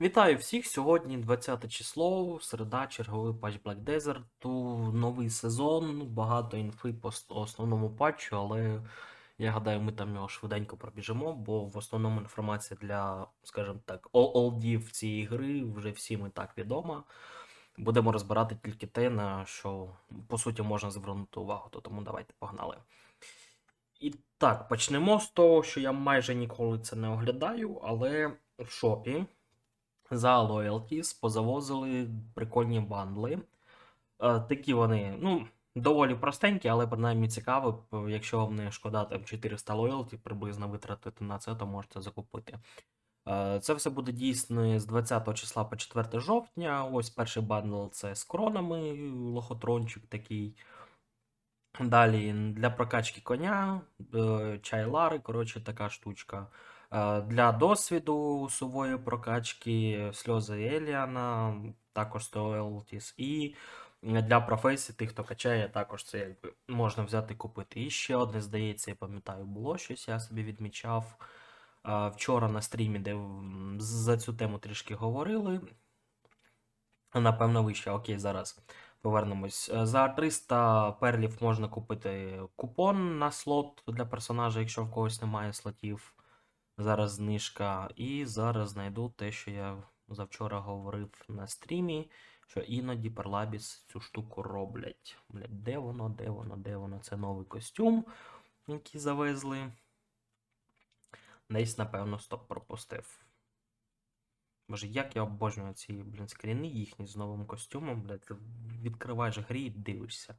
Вітаю всіх! Сьогодні 20 число, середа, черговий патч Black Desert, новий сезон, багато інфи по основному патчу, але я гадаю, ми там його швиденько пробіжимо, бо в основному інформація для, скажімо так, олдів цієї гри вже всім і так відома. Будемо розбирати тільки те, на що по суті можна звернути увагу, то тому давайте погнали. І так, почнемо з того, що я майже ніколи це не оглядаю, але в шопі за Loyalties позавозили прикольні бандли. Е, такі вони, ну, доволі простенькі, але принаймні цікаві. Якщо вам не шкода там 400 лоялті приблизно витратити на це, то можете закупити. Е, Це все буде дійсно з 20 числа по 4 жовтня. Ось перший бандл це з кронами, лохотрончик такий. Далі для прокачки коня, е, чай Лари, коротше, така штучка. Е, Для досвіду сувої прокачки сльози Еліана, також 100 Елтіс. І для професії, тих, хто качає, також це якби можна взяти купити. І ще одне, здається, я пам'ятаю, було щось, я собі відмічав е, вчора на стрімі, де за цю тему трішки говорили. Напевно, вище. Окей, зараз повернемось. Е, За 300 перлів можна купити купон на слот для персонажа, якщо в когось немає слотів. Зараз знижка. І зараз знайду те, що я завчора говорив на стрімі, що іноді Перлабіс цю штуку роблять. Блядь, де воно, де воно, де воно? Це новий костюм, який завезли. Десь, напевно, стоп пропустив. Боже, як я обожнюю ці, блін, скріни їхні з новим костюмом, блядь, відкриваєш грі і дивишся.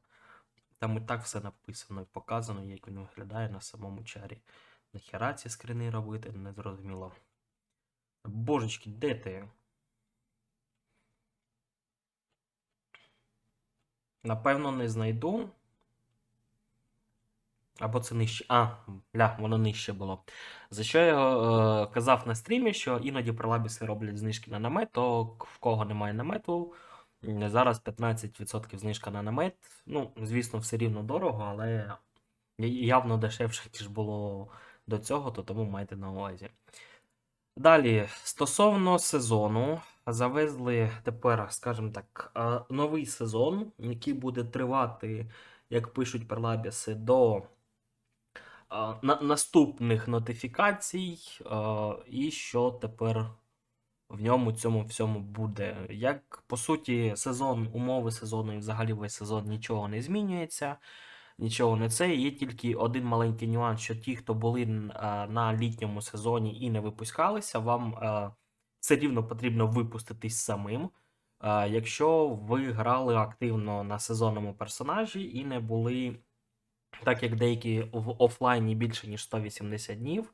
Там і так все написано і показано, як він виглядає на самому чарі. Нахера ці скріни робити, не зрозуміло. Божечки, де ти? Напевно, не знайду. Або це нижче. А, бля, воно нижче було. За що я е, казав на стрімі, що іноді пролабіси роблять знижки на намет, то в кого немає намету, зараз 15% знижка на намет. Ну, звісно, все рівно дорого, але явно дешевше, ніж було до цього, то тому майте на увазі. Далі, стосовно сезону, завезли тепер, скажімо так, новий сезон, який буде тривати, як пишуть перлабіси, до на, наступних нотифікацій, і що тепер в ньому цьому всьому буде. Як по суті, сезон, умови сезону і взагалі весь сезон нічого не змінюється, нічого не це. Є тільки один маленький нюанс, що ті, хто були на літньому сезоні і не випускалися, вам все рівно потрібно випуститись самим. Якщо ви грали активно на сезонному персонажі і не були так як деякі в офлайні більше ніж 180 днів,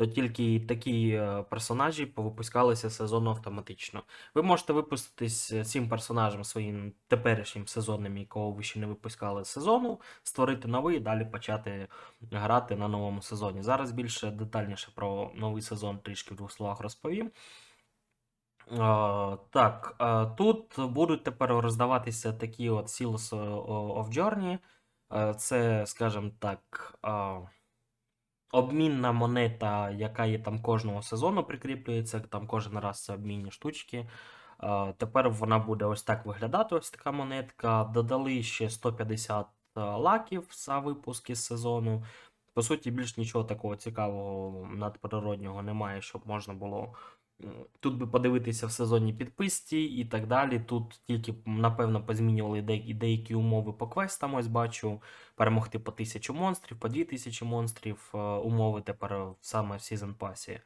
то тільки такі е, персонажі повипускалися сезонно автоматично. Ви можете випуститись е, цим персонажем своїм теперішнім сезонним, якого ви ще не випускали сезону, створити новий і далі почати грати на новому сезоні. Зараз більше детальніше про новий сезон трішки в двох словах розповім. Е, Так, тут будуть тепер роздаватися такі от Seals of Journey. Це, скажімо так, е, обмінна монета, яка є там кожного сезону, прикріплюється, там кожен раз це обмінні штучки. Е, Тепер вона буде ось так виглядати, ось така монетка. Додали ще 150 лаків за випуски з сезону. По суті, більш нічого такого цікавого надприроднього немає, щоб можна було тут би подивитися в сезонній підписці і так далі. Тут тільки, напевно, позмінювали деякі, умови по квестам. Ось бачу, перемогти по 1000 монстрів, по 2000 монстрів. е, Умови тепер саме в Season Pass.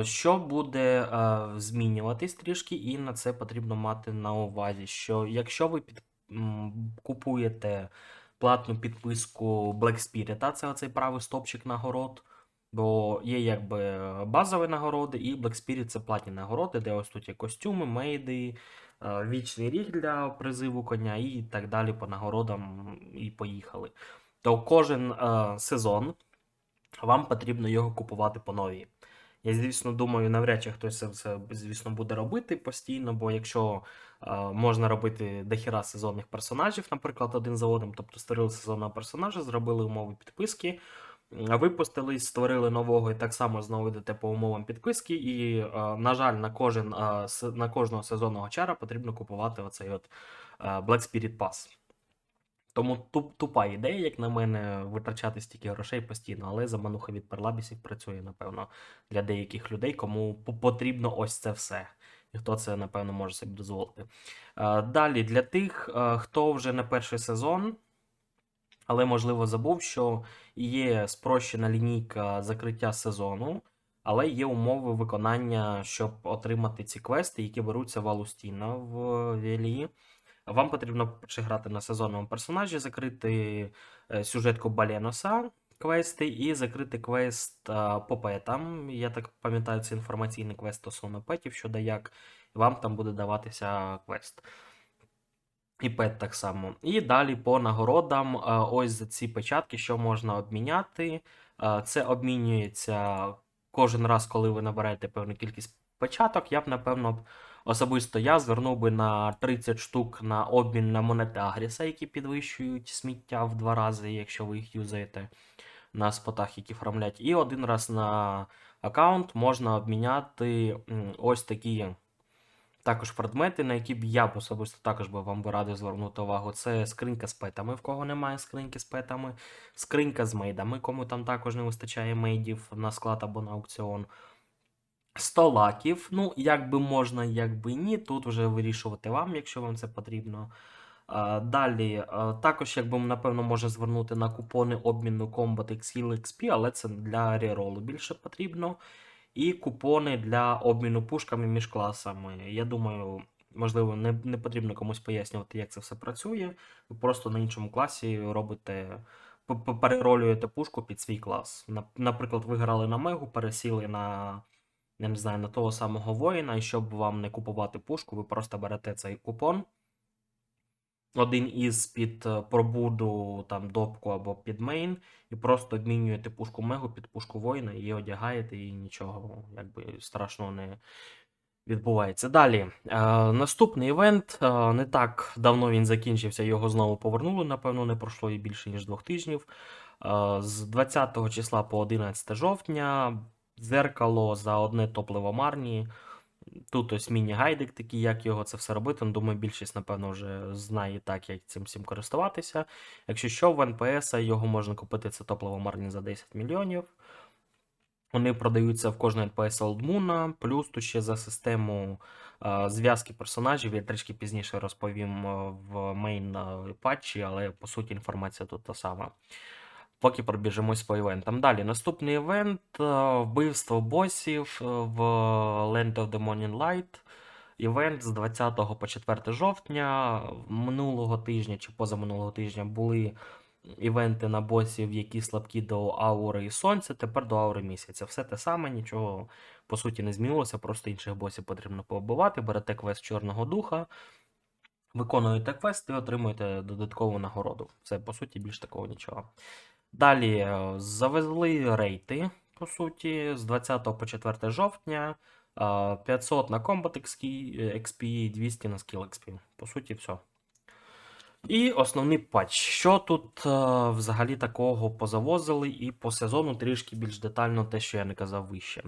Е, Що буде е, змінюватись трішки, і на це потрібно мати на увазі, що якщо ви під, купуєте платну підписку Black Spirit, це оцей правий стопчик нагород, бо є якби базові нагороди, і Black Spirit це платні нагороди, де ось тут є костюми, мейди, е, вічний ріг для призиву коня і так далі по нагородам і поїхали. То кожен е, сезон вам потрібно його купувати по новій. Я, звісно, думаю, навряд чи хтось це, це звісно, буде робити постійно, бо якщо е, можна робити дохіра сезонних персонажів, наприклад, один за одним, тобто створили сезонного персонажа, зробили умови підписки, м, випустились, створили нового і так само знову йдете по умовам підписки. І, е, на жаль, на кожен е, на кожного сезонного чара потрібно купувати оцей от е, Black Spirit Pass. Тому туп, тупа ідея, як на мене, витрачати стільки грошей постійно, але замануха від перлабісів працює, напевно, для деяких людей, кому потрібно ось це все. І хто це, напевно, може собі дозволити. Далі, для тих, хто вже не перший сезон, але, можливо, забув, що є спрощена лінійка закриття сезону, але є умови виконання, щоб отримати ці квести, які беруться в Алустіна в Вілії. Вам потрібно грати на сезонному персонажі, закрити е, сюжетку Баленоса квести і закрити квест е, по петам. Я так пам'ятаю, це інформаційний квест стосовно петів, щодо як вам там буде даватися квест. І пет так само. І далі по нагородам, е, ось за ці печатки, що можна обміняти. Е, Це обмінюється кожен раз, коли ви набираєте певну кількість печаток. Я б, напевно, особисто я звернув би на 30 штук на обмін на монети Агріса, які підвищують сміття в два рази, якщо ви їх юзаєте на спотах, які фармлять. І один раз на аккаунт можна обміняти ось такі також предмети, на які б я особисто також би вам би радив звернути увагу. Це скринька з петами, в кого немає скриньки з петами, скринька з мейдами, кому там також не вистачає мейдів на склад або на аукціон. 100 лаків. Ну, як би можна, як би ні. Тут вже вирішувати вам, якщо вам це потрібно. Далі, також, якби напевно, може звернути на купони обміну Combat X Heal XP, але це для реролу більше потрібно. І купони для обміну пушками між класами. Я думаю, можливо, не, не потрібно комусь пояснювати, як це все працює. Ви просто на іншому класі робите, переролюєте пушку під свій клас. Наприклад, ви грали на мегу, пересіли на, я не знаю, на того самого воїна, і щоб вам не купувати пушку, ви просто берете цей купон. Один із під е, пробуду, там, допку або під мейн, і просто обмінюєте пушку мегу під пушку воїна, її одягаєте, і нічого якби страшного не відбувається. Далі, е, наступний івент. Е, не так давно він закінчився, його знову повернули. Напевно, не пройшло і більше, ніж двох тижнів. Е, з 20 числа по 11 жовтня дзеркало за одне топливо Марні. Тут ось міні-гайдик такий, як його це все робити. Ну, Думаю, більшість, напевно, вже знає так, як цим всім користуватися. Якщо що, в НПС його можна купити це топливо Марні за 10 мільйонів. Вони продаються в кожного NPS Олдмуна, плюс тут ще за систему зв'язки персонажів. Я трішки пізніше розповім в мейн патчі, але по суті інформація тут та сама. Поки пробіжимось по івентам. Далі, наступний івент е, вбивство босів е, в Land of the Morning Light. Івент з 20 по 4 жовтня. Минулого тижня чи позаминулого тижня були івенти на босів, які слабкі до аури і сонця, тепер до аури місяця. Все те саме, нічого по суті не змінилося, просто інших босів потрібно побивати. Берете квест Чорного Духа, виконуєте квест і отримуєте додаткову нагороду. Це по суті більш такого нічого. Далі е, завезли рейти, по суті, з 20 по 4 жовтня. е, 500 на Combat XP, 200 на Skill XP. По суті, все. І основний патч. Що тут е, взагалі такого позавозили, і по сезону трішки більш детально те, що я не казав вище.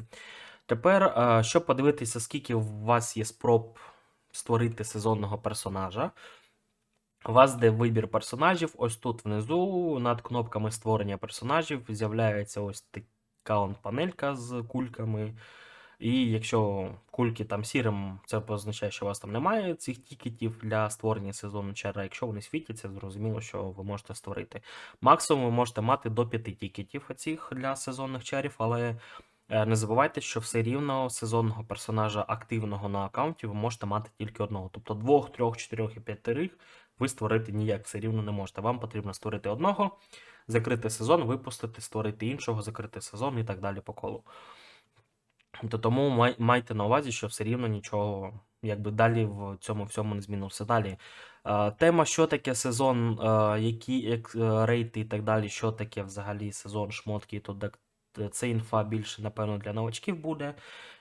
Тепер, е, щоб подивитися, скільки у вас є спроб створити сезонного персонажа. У вас де вибір персонажів, ось тут внизу, над кнопками створення персонажів, з'являється ось така панелька з кульками. І якщо кульки там сірим, це означає, що у вас там немає цих тікетів для створення сезону чара. Якщо вони світяться, зрозуміло, що ви можете створити. Максимум ви можете мати до 5 тікетів оцих для сезонних чарів, але е, не забувайте, що все рівно сезонного персонажа активного на аккаунті ви можете мати тільки одного. Тобто двох, трьох, чотирьох і п'ятерих ви створити ніяк все рівно не можете. Вам потрібно створити одного, закрити сезон, випустити, створити іншого, закрити сезон і так далі по колу. То тому май, майте на увазі, що все рівно нічого, якби далі в цьому всьому не змінилося. Далі. Е, тема, що таке сезон, е, які як, е, рейти і так далі, що таке взагалі сезон, шмотки, то так, це інфа більше, напевно, для новачків буде.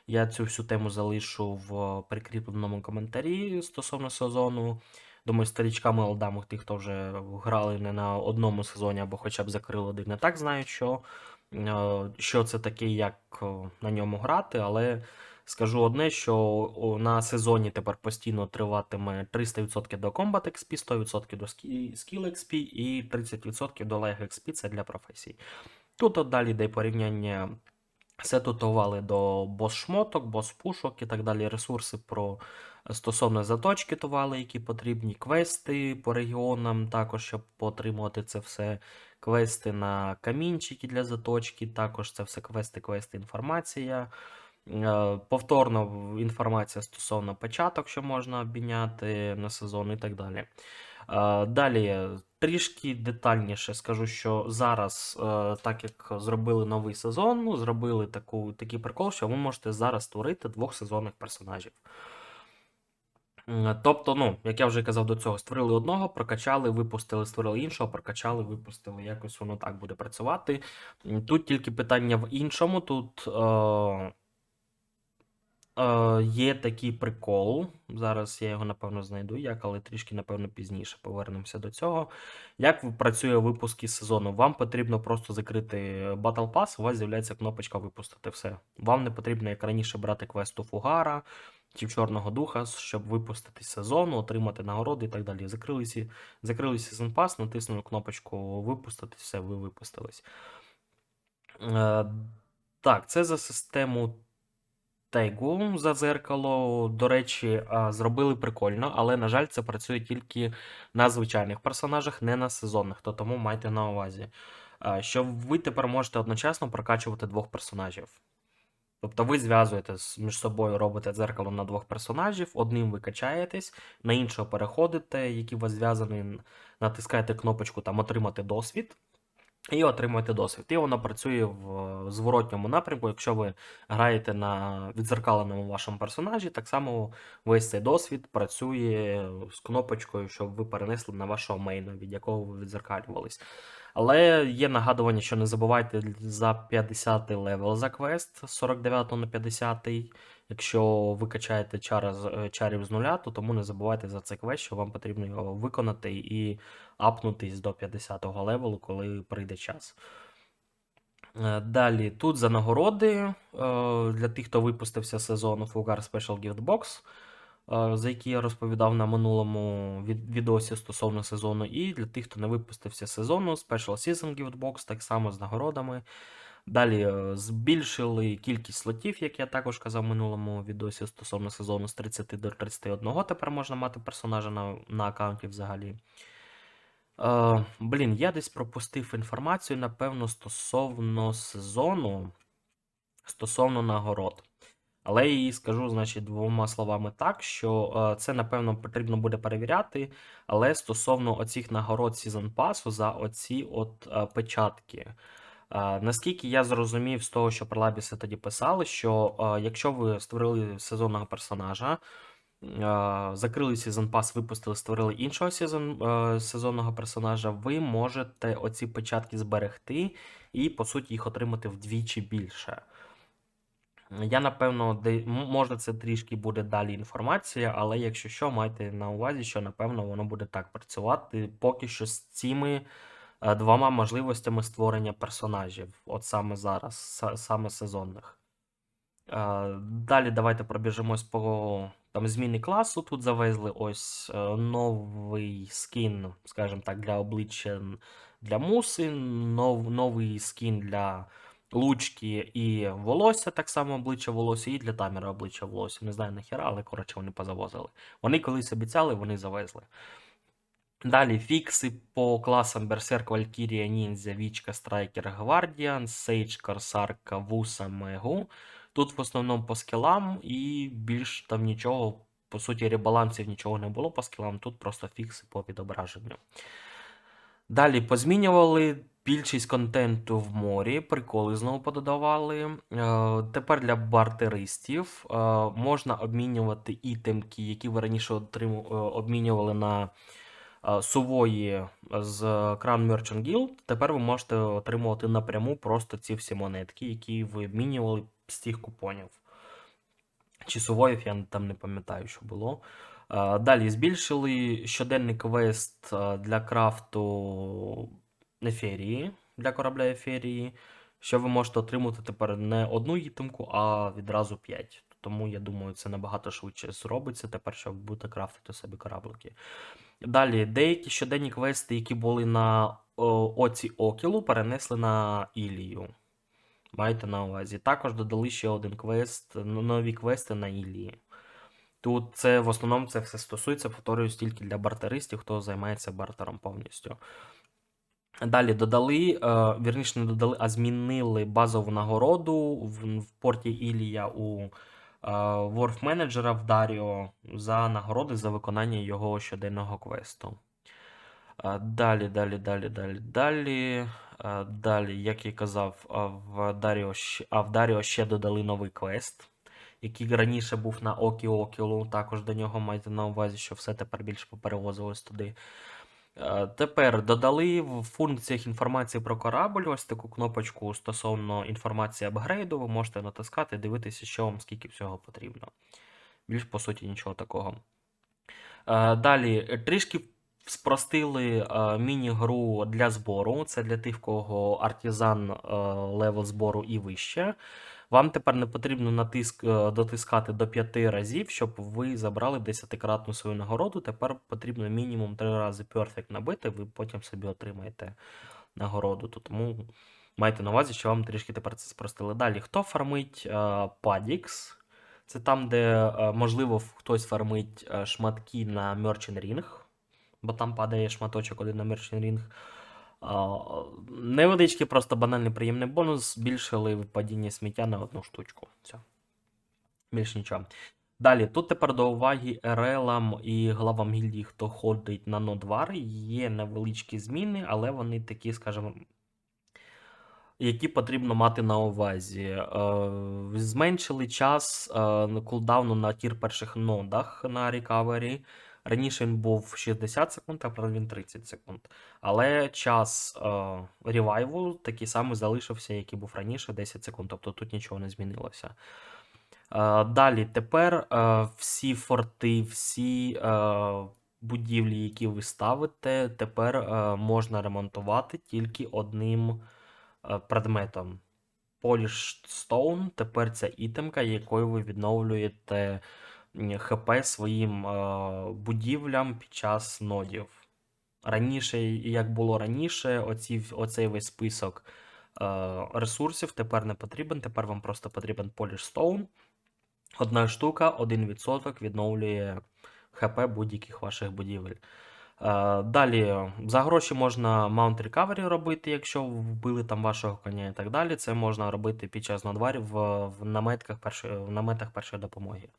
Я цю всю тему залишу в прикріпленому коментарі стосовно сезону. Думаю, старічками молодами, ті, хто вже грали не на одному сезоні або хоча б закрили один, не так знають, що, е, що це таке, як е, на ньому грати, але скажу одне, що на сезоні тепер постійно триватиме 300% до Combat XP, 100% до Ski- Skill XP і 30% до Leg XP, це для професій. Тут от далі йде порівняння все тутували до бос-шмоток, бос-пушок і так далі. Ресурси про стосовно заточки тували, які потрібні, квести по регіонам, також щоб отримувати це все. Квести на камінчики для заточки, також це все квести, квести, інформація. Е, Повторно інформація стосовно початок, що можна обміняти на сезон і так далі. Е, Далі трішки детальніше скажу, що зараз, е, так як зробили новий сезон, ну, зробили таку, такий прикол, що ви можете зараз створити двох сезонних персонажів. М, Тобто, ну, як я вже казав до цього, створили одного, прокачали, випустили, створили іншого, прокачали, випустили. Якось воно так буде працювати. Тут тільки питання в іншому. Тут е, Е, є такий прикол. Зараз я його напевно знайду як, але трішки, напевно, пізніше повернемося до цього. Як працює випуск із сезону? Вам потрібно просто закрити Battle Pass, у вас з'являється кнопочка випустити все. Вам не потрібно, як раніше, брати квесту Фугара чи Чорного Духа, щоб випустити сезону, отримати нагороди і так далі. Закрили, сі- закрили сезон пас, натиснули кнопочку випустити, все, ви випустились. Е, так, це за систему Тегу за дзеркало, до речі, зробили прикольно, але, на жаль, це працює тільки на звичайних персонажах, не на сезонних, то тому майте на увазі, що ви тепер можете одночасно прокачувати двох персонажів. Тобто ви зв'язуєте між собою, робите дзеркало на двох персонажів, одним ви качаєтесь, на іншого переходите, який у вас зв'язаний, натискаєте кнопочку там отримати досвід. І отримуєте досвід. І воно працює в зворотньому напрямку. Якщо ви граєте на відзеркаленому вашому персонажі, так само весь цей досвід працює з кнопочкою, щоб ви перенесли на вашого мейна, від якого ви відзеркалювались. Але є нагадування, що не забувайте за 50 левел за квест з 49 на 50. Якщо ви качаєте чара е, чарів з нуля, то тому не забувайте за цей квест, що вам потрібно його виконати і апнутись до 50-го левелу, коли прийде час. Е, Далі тут за нагороди е, для тих, хто випустився сезону Fulgar Special Gift Box, за який я розповідав на минулому від- відосі стосовно сезону. І для тих, хто не випустився сезону Special Season Gift так само з нагородами. Далі е, збільшили кількість слотів, як я також казав в минулому відосі стосовно сезону з 30 до 31. Тепер можна мати персонажа на, на аккаунті взагалі. Е, блін, я десь пропустив інформацію, напевно, стосовно сезону, стосовно нагород. Але я її скажу, значить, двома словами так, що е, це, напевно, потрібно буде перевіряти. Але стосовно оцих нагород Season Pass за оці от е, печатки. Е, наскільки я зрозумів з того, що Пролабіси тоді писали, що якщо ви створили сезонного персонажа, закрили сезон пас, випустили, створили іншого сезон, сезонного персонажа, ви можете оці печатки зберегти і, по суті, їх отримати вдвічі більше. Я, напевно, де, може, це трішки буде далі інформація, але якщо що, майте на увазі, що напевно воно буде так працювати поки що з цими е, двома можливостями створення персонажів, от саме зараз, саме сезонних. Е, Далі давайте пробіжимось по там зміни класу. Тут завезли ось е, новий скін, скажімо так, для обличчя для муси, нов, новий скін для лучки і волосся, так само обличчя волосся, і для таміра обличчя волосся. Не знаю нахера, але коротше вони позавозили. Вони колись обіцяли, вони завезли. Далі фікси по класам Берсерк, Валькірія, Ніндзя, Вічка, Страйкер, Гвардіан, Сейдж, Корсарка, Вуса, Мегу. Тут в основному по скілам і більш там нічого, по суті, ребалансів нічого не було по скілам, тут просто фікси по відображенню. Далі позмінювали більшість контенту в морі, приколи знову пододавали. Е, тепер для бартеристів е, можна обмінювати ітемки, які ви раніше е, обмінювали на сувої з Crown Merchant Guild. Тепер ви можете отримувати напряму просто ці всі монетки, які ви обмінювали з тих купонів. Чи сувоїв, я там не пам'ятаю, що було. Далі збільшили щоденний квест для крафту еферії для корабля еферії, що ви можете отримати тепер не одну ітемку, а відразу 5. Тому я думаю, це набагато швидше зробиться тепер, щоб будете крафтити собі кораблики. Далі, деякі щоденні квести, які були на о, оці Окілу, перенесли на Ілію. Майте на увазі. Також додали ще один квест, ну, нові квести на Ілії. Тут це в основному це все стосується, повторююсь, тільки для бартеристів, хто займається бартером повністю. Далі додали, е, вірніше не додали, а змінили базову нагороду в, в порті Ілія у е, Ворф менеджера в Даріо за нагороди за виконання його щоденного квесту. Е, Далі, далі, далі, далі, далі. Е, Далі, як я казав, е, в Даріо, а в Даріо ще додали новий квест, який раніше був на Окі Окілу. Також до нього майте на увазі, що все тепер більше поперевозилось туди. Е, Тепер додали в функціях інформації про корабль ось таку кнопочку стосовно інформації апгрейду. Ви можете натискати, дивитися, що вам скільки всього потрібно. Більш по суті нічого такого. Е, Далі трішки спростили е, міні-гру для збору. Це для тих, кого артизан левел збору і вище. Вам тепер не потрібно натиск, е, дотискати до 5 разів, щоб ви забрали 10-кратну свою нагороду. Тепер потрібно мінімум 3 рази Perfect набити, ви потім собі отримаєте нагороду. То Тому майте на увазі, що вам трішки тепер це спростили. Далі, хто фармить е, Padix? Це там, де е, можливо хтось фармить шматки на Merchant Ring, бо там падає шматочок один на Merchant Ring. Невеличкий, просто банальний приємний бонус. Збільшили випадіння сміття на одну штучку. Все. Більш нічого. Далі, тут тепер до уваги РЛам і главам гільдії, хто ходить на нодвар, є невеличкі зміни, але вони такі, скажімо, які потрібно мати на увазі. Е, Зменшили час е, кулдауну на тір перших нодах на рекавері. Раніше він був 60 секунд, тепер він 30 секунд. Але час е, ревайву такий самий залишився, який був раніше, 10 секунд. Тобто тут нічого не змінилося. Е, Далі, тепер е, всі форти, всі е, будівлі, які ви ставите, тепер е, можна ремонтувати тільки одним е, предметом. Polished Stone тепер це ітемка, якою ви відновлюєте ХП своїм е, будівлям під час нодів. Раніше, як було раніше, оці, оцей весь список е, ресурсів тепер не потрібен. Тепер вам просто потрібен Polish. Одна штука, 1% відновлює ХП будь-яких ваших будівель. Е, Далі, за гроші можна Mount Recovery робити, якщо вбили там вашого коня і так далі. Це можна робити під час надварів в, наметках першої, в наметах першої допомоги.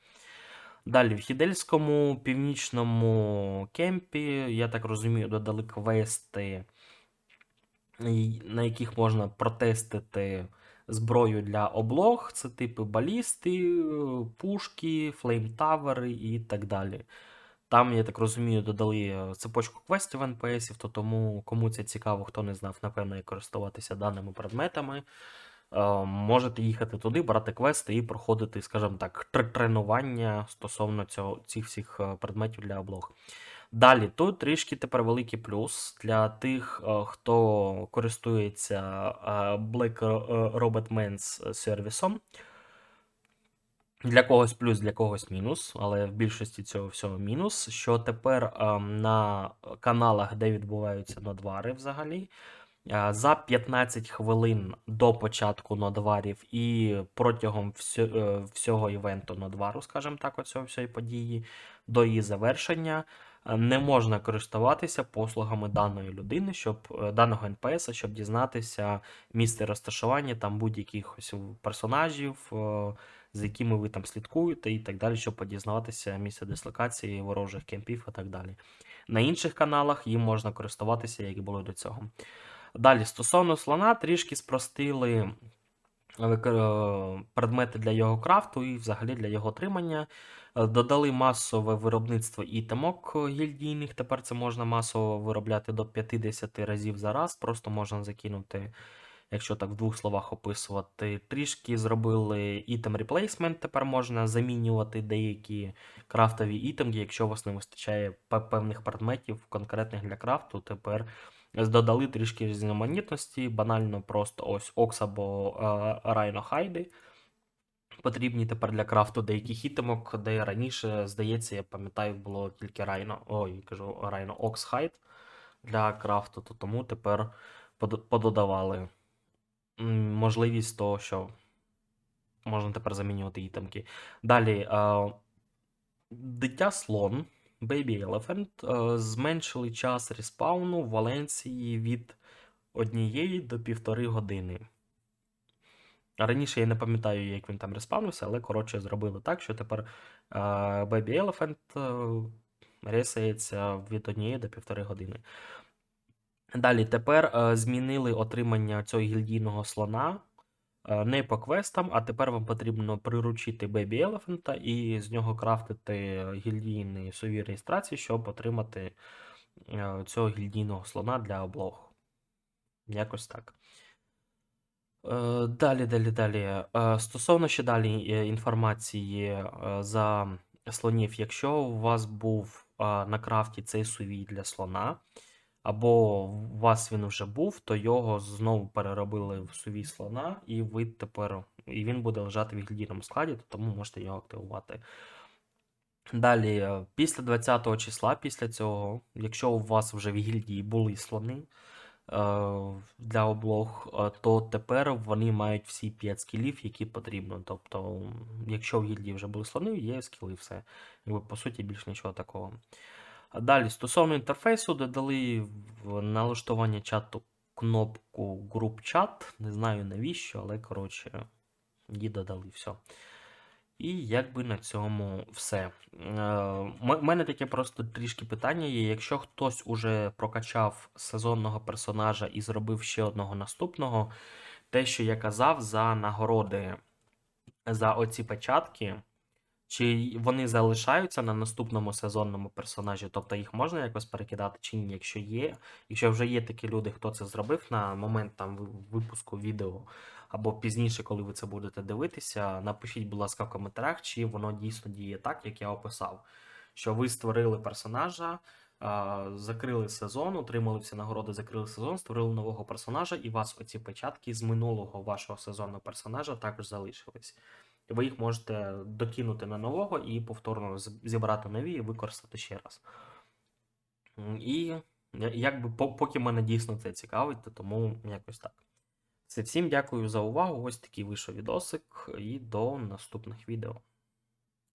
Далі, в Хідельському північному кемпі, я так розумію, додали квести, на яких можна протестити зброю для облог. Це типи балісти, пушки, флеймтавери і так далі. Там, я так розумію, додали е, цепочку квестів НПСів, то тому, кому це цікаво, хто не знав, напевно, як користуватися даними предметами. Е, Можете їхати туди, брати квести і проходити, скажімо так, тренування стосовно цього, цих всіх е, предметів для облог. Далі, тут трішки тепер великий плюс для тих, е, хто користується Black Robot Men's сервісом. Для когось плюс, для когось мінус, але в більшості цього всього мінус. Що тепер ем, на каналах, де відбуваються нодвари взагалі, за 15 хвилин до початку нодварів і протягом е, всього івенту нодвару, скажімо так, оцього всієї події, до її завершення, е, не можна користуватися послугами даної людини, щоб е, даного НПС, щоб дізнатися місце розташування там будь-яких персонажів. з якими ви там слідкуєте і так далі, щоб подізнаватися місце дислокації ворожих кемпів і так далі. На інших каналах їм можна користуватися, як і було до цього. Далі, стосовно слона, трішки спростили е, предмети для його крафту і взагалі для його отримання. Е, Додали масове виробництво ітемок е, гільдійних. Тепер це можна масово виробляти до 50 разів за раз. Просто можна закинути якщо так в двох словах описувати. Трішки зробили item replacement, тепер можна замінювати деякі крафтові ітемки, якщо у вас не вистачає певних предметів, конкретних для крафту, тепер додали трішки різноманітності, банально просто ось Окс або е, Райно Хайди. Потрібні тепер для крафту деяких ітемок, де раніше, здається, я пам'ятаю, було тільки Райно, ой, кажу, Райно Окс Хайд для крафту, то тому тепер пододавали можливість того, що можна тепер замінювати ітемки. Далі, е, дитя слон, Baby Elephant, е, зменшили час респауну в Валенції від однієї до півтори години. Раніше я не пам'ятаю, як він там респавнився, але коротше зробили так, що тепер е, Baby Elephant е, ресається від однієї до півтори години. Далі тепер змінили отримання цього гільдійного слона не по квестам, а тепер вам потрібно приручити Baby Elephant і з нього крафтити гільдійні сові реєстрації, щоб отримати е, цього гільдійного слона для облог. Якось так. Е, Далі, далі, далі. Е, Стосовно ще далі е, інформації е, за слонів, якщо у вас був е, на крафті цей сувій для слона, або у вас він вже був, то його знову переробили в сувій слона, і ви тепер і він буде лежати в гільдійному складі, то тому можете його активувати. Далі, е, після 20 числа, після цього, якщо у вас вже в гільдії були слони е, для облог, е, то тепер вони мають всі 5 скілів, які потрібно. Тобто, якщо в гільдії вже були слони, є скіли, все. Якби, по суті, більш нічого такого. Далі, стосовно інтерфейсу, додали в налаштування чату кнопку Group Chat. Не знаю навіщо, але коротше, її додали все. І якби на цьому все. У мене таке просто трішки питання є. Якщо хтось уже прокачав сезонного персонажа і зробив ще одного наступного, те, що я казав за нагороди за оці печатки, чи вони залишаються на наступному сезонному персонажі, тобто їх можна якось перекидати, чи ні, якщо є. Якщо вже є такі люди, хто це зробив на момент там випуску відео, або пізніше, коли ви це будете дивитися, напишіть, будь ласка, в коментарях, чи воно дійсно діє так, як я описав. Що ви створили персонажа, закрили сезон, отримали всі нагороди, закрили сезон, створили нового персонажа, і вас оці печатки з минулого вашого сезонного персонажа також залишились. Ви їх можете докинути на нового і повторно зібрати нові і використати ще раз. І якби поки мене дійсно це цікавить, то тому якось так. Це всім дякую за увагу. Ось такий вийшов відосик, і до наступних відео.